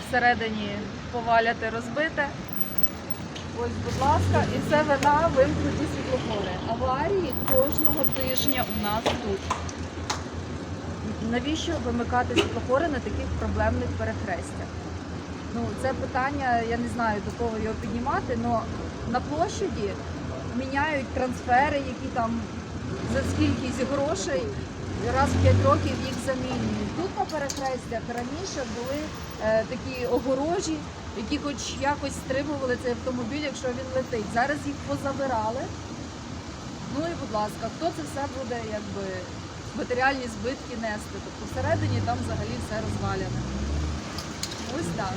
всередині поваляте, розбите. Ось, будь ласка, і це вина вимкнуті світлофори. Аварії кожного тижня у нас тут. Навіщо вимикати світлофори на таких проблемних перехрестях? Ну, це питання, я не знаю до кого його піднімати, але на площаді міняють трансфери, які там за скількись грошей раз в 5 років їх замінюють. Тут на перехрестях раніше були е, такі огорожі, які хоч якось стримували цей автомобіль, якщо він летить. Зараз їх позабирали. Ну і будь ласка, хто це все буде якби матеріальні збитки нести? Тобто всередині там взагалі все розваляне. Ось так.